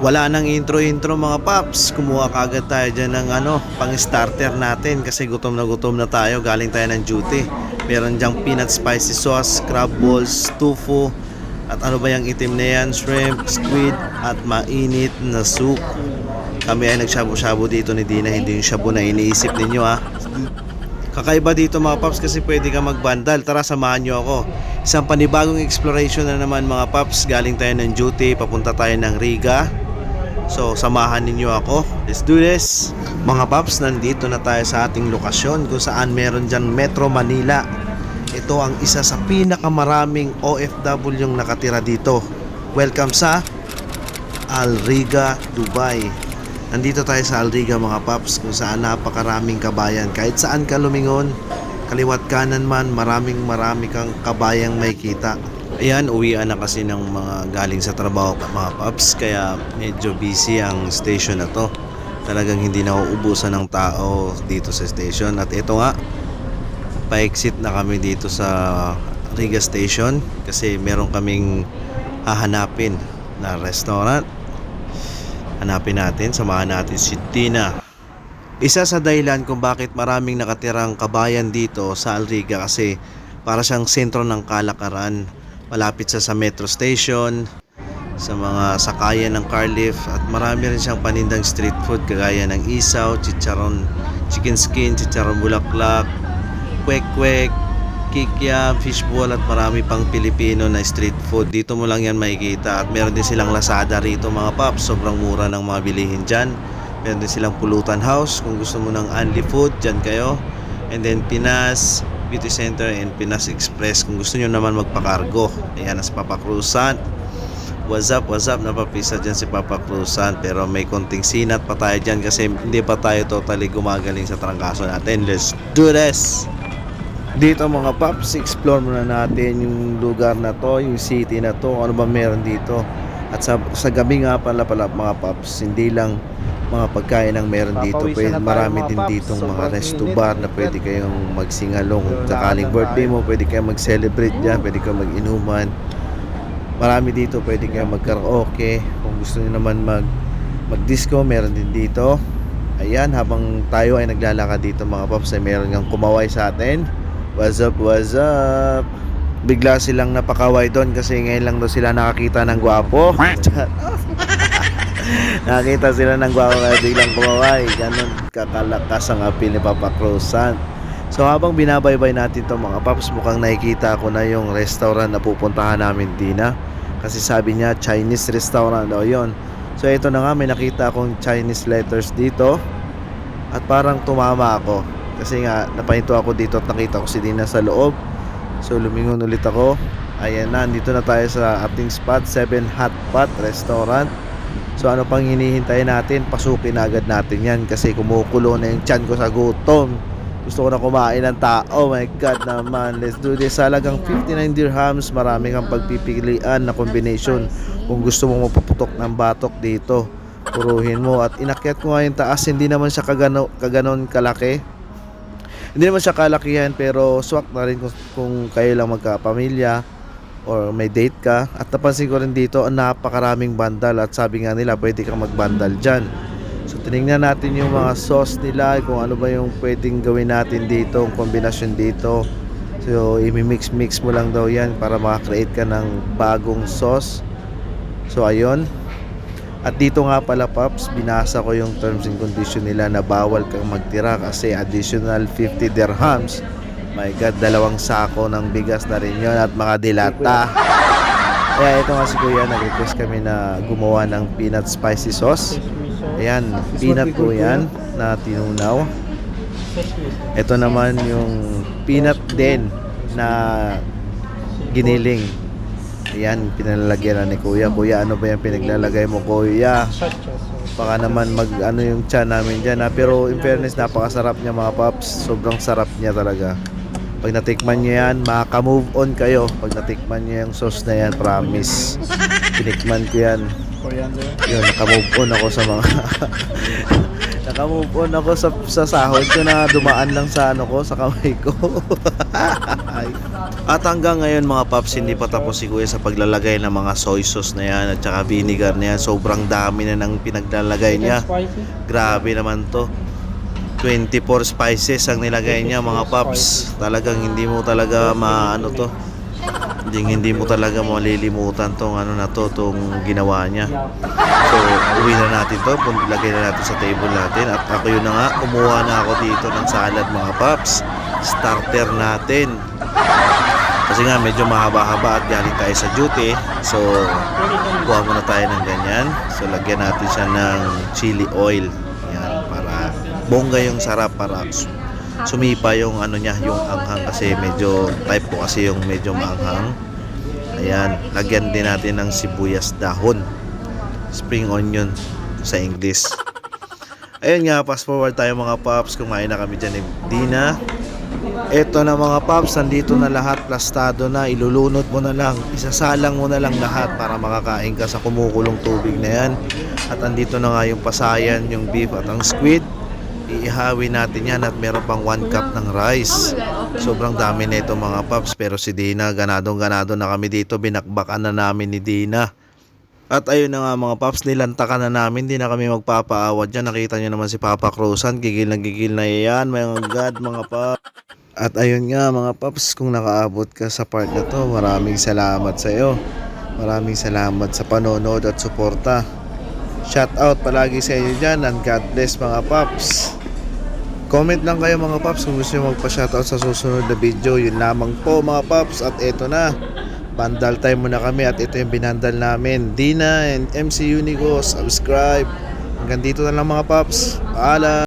Wala nang intro-intro mga paps. Kumuha kagad tayo dyan ng ano, pang starter natin kasi gutom na gutom na tayo. Galing tayo ng duty. Meron dyang peanut spicy sauce, crab balls, tofu, at ano ba yung itim na yan? Shrimp, squid, at mainit na soup. Kami ay nagshabu-shabu dito ni Dina, hindi yung shabu na iniisip ninyo ha. Kakaiba dito mga paps kasi pwede ka magbandal. Tara samahan nyo ako. Isang panibagong exploration na naman mga paps. Galing tayo ng duty, papunta tayo ng Riga. So samahan ninyo ako. Let's do this. Mga paps, nandito na tayo sa ating lokasyon kung saan meron dyan Metro Manila. Ito ang isa sa pinakamaraming OFW yung nakatira dito. Welcome sa Alriga, Dubai. Nandito tayo sa Alriga mga paps kung saan napakaraming kabayan. Kahit saan ka lumingon, kaliwat kanan man, maraming marami kang kabayang may kita. Ayan, uwian na kasi ng mga galing sa trabaho mga paps kaya medyo busy ang station na to. Talagang hindi na uubusan ng tao dito sa station. At ito nga, pa-exit na kami dito sa Riga Station kasi meron kaming hahanapin na restaurant. Hanapin natin, samahan natin si Tina. Isa sa dahilan kung bakit maraming nakatirang kabayan dito sa Alriga kasi para siyang sentro ng kalakaran. Malapit sa sa metro station, sa mga sakayan ng car lift at marami rin siyang panindang street food kagaya ng isaw, chicharon, chicken skin, chicharon bulaklak, kwek-kwek, kikiam, fishball at marami pang Pilipino na street food. Dito mo lang yan makikita at meron din silang Lazada rito mga paps. Sobrang mura ng mga bilihin dyan. Meron din silang Pulutan House kung gusto mo ng Anli Food, dyan kayo. And then Pinas Beauty Center and Pinas Express kung gusto nyo naman magpakargo. Ayan, sa Papa Cruzan. What's up, what's up? Napapisa dyan si Papa Cruzan pero may konting sinat pa tayo dyan kasi hindi pa tayo totally gumagaling sa trangkaso natin. Let's do this! Dito mga paps, explore muna natin yung lugar na to, yung city na to, ano ba meron dito. At sa, sa gabi nga pala pala mga paps, hindi lang mga pagkain ang meron dito. Pwede, marami din dito mga resto bar na pwede kayong magsingalong. Kung sakaling birthday mo, pwede kayong mag-celebrate dyan, pwede kayong mag-inuman. Marami dito, pwede kayong mag-karaoke. Kung gusto niyo naman mag mag-disco, meron din dito. Ayan, habang tayo ay naglalakad dito mga paps, ay meron ngang kumaway sa atin. What's up, what's up? Bigla silang napakaway doon kasi ngayon lang daw sila nakakita ng gwapo. nakakita sila ng gwapo kaya biglang kumaway. Ganon kakalakas ang apil ni Papa Cruzan. So habang binabaybay natin to mga paps, mukhang nakikita ko na yung restaurant na pupuntahan namin Dina. Kasi sabi niya Chinese restaurant daw yon. So ito na nga may nakita akong Chinese letters dito. At parang tumama ako. Kasi nga napahinto ako dito at nakita ko si Dina sa loob. So lumingon ulit ako. Ayan na, dito na tayo sa ating spot, 7 Hot Pot Restaurant. So ano pang hinihintay natin? Pasukin na agad natin yan kasi kumukulo na yung tiyan ko sa gutom. Gusto ko na kumain ng tao. My God naman. Let's do this. Halagang 59 dirhams. Marami kang pagpipilian na combination. Kung gusto mong mapaputok ng batok dito, puruhin mo. At inakyat ko nga yung taas. Hindi naman siya kagano, kaganon kalaki. Hindi naman siya kalakihan pero swak na rin kung, kung kayo lang magkapamilya or may date ka. At napansin ko rin dito, napakaraming bandal at sabi nga nila pwede kang magbandal dyan. So tinignan natin yung mga sauce nila, kung ano ba yung pwedeng gawin natin dito, ang kombinasyon dito. So imi-mix-mix mo lang daw yan para makakreate ka ng bagong sauce. So ayun. At dito nga pala Paps, binasa ko yung terms and condition nila na bawal kang magtira kasi additional 50 dirhams. My God, dalawang sako ng bigas na rin yun at mga dilata. Kaya ito nga si Kuya, nag-request kami na gumawa ng peanut spicy sauce. Ayan, peanut po yan na tinunaw. Ito naman yung peanut din na giniling. Ayan, pinalalagyan na ni Kuya. Kuya, ano ba yung pinaglalagay mo, Kuya? Baka naman mag ano yung tiyan namin dyan ha. Pero in fairness, napakasarap niya mga paps. Sobrang sarap niya talaga. Pag natikman niyo yan, makaka-move on kayo. Pag natikman niyo yung sauce na yan, promise. Tinikman ko yan. Yun, naka-move on ako sa mga naka-move on ako sa, sa sahod ko na dumaan lang sa ano ko, sa kamay ko. bahay. At hanggang ngayon mga paps, hindi pa tapos si Kuya sa paglalagay ng mga soy sauce na yan at saka vinegar na yan. Sobrang dami na ng pinaglalagay niya. Grabe naman to. 24 spices ang nilagay niya mga paps. Talagang hindi mo talaga maano to. Hindi, hindi mo talaga malilimutan tong ano na to, tong ginawa niya. So, uwi na natin to. Lagay na natin sa table natin. At ako yun na nga, kumuha na ako dito ng salad mga paps. Starter natin. Kasi nga medyo mahaba-haba at galing tayo sa duty. So, kuha muna tayo ng ganyan. So, lagyan natin siya ng chili oil. Yan, para bongga yung sarap para su- sumipa yung ano niya, yung anghang kasi medyo type ko kasi yung medyo maanghang. Ayan, lagyan din natin ng sibuyas dahon. Spring onion sa English. Ayun nga, fast forward tayo mga paps. Kumain na kami dyan ni Dina. Eto na mga paps, nandito na lahat, plastado na, ilulunod mo na lang, isasalang mo na lang lahat para makakain ka sa kumukulong tubig na yan. At andito na nga yung pasayan, yung beef at ang squid. Iihawin natin yan at meron pang 1 cup ng rice. Sobrang dami na ito mga paps, pero si Dina, ganadong ganado na kami dito, binakbakan na namin ni Dina. At ayun na nga mga paps, nilantakan na namin, di na kami magpapaawat dyan. Nakita nyo naman si Papa Cruzan, gigil na gigil na yan, mga god mga paps. At ayun nga mga paps, kung nakaabot ka sa part na to, maraming salamat sa iyo. Maraming salamat sa panonood at suporta. Shout out palagi sa inyo dyan and God bless mga paps. Comment lang kayo mga paps kung gusto nyo magpa-shoutout sa susunod na video. Yun lamang po mga paps at eto na. Bandal time muna kami at ito yung binandal namin. Dina and MC Unigo, subscribe. Hanggang dito na lang mga paps. Paalam.